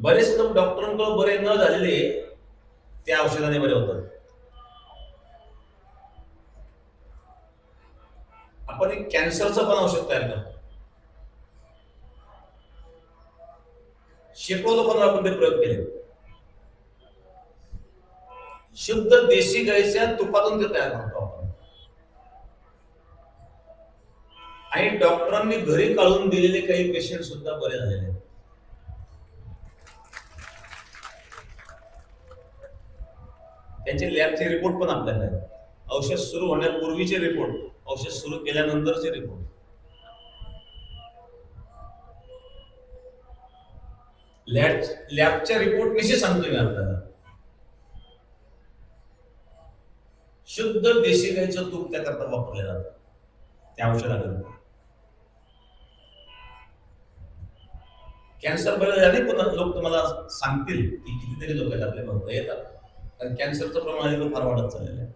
बरेच लोक डॉक्टरांकडून बरे न झालेले त्या औषधाने बरे होतात. आपण एक कॅन्सरचं पण औषध तयार करतो. शेकडो लोकांवर आपण ते प्रयोग केले. शुद्ध देशी गाईच्या तुपातून ते तयार करतो आपण. आणि डॉक्टरांनी घरी काढून दिलेले काही पेशंट सुद्धा बरे झालेले आहेत. त्यांचे लॅबचे रिपोर्ट पण आपल्याला आहेत औषध सुरू होण्यापूर्वीचे रिपोर्ट औषध सुरू केल्यानंतरचे रिपोर्ट लॅब लॅबच्या रिपोर्ट विषयी सांगतोय मी आपल्याला शुद्ध देशी गाईचं तूप त्याकरता वापरले जातं. त्या औषधाकरता कॅन्सर बरे झाले पण लोक तुम्हाला सांगतील की कितीतरी लोक आहेत आपल्या बघता येतात. कॅन्सरचं प्रमाण फार वाढत चाललेलं आहे.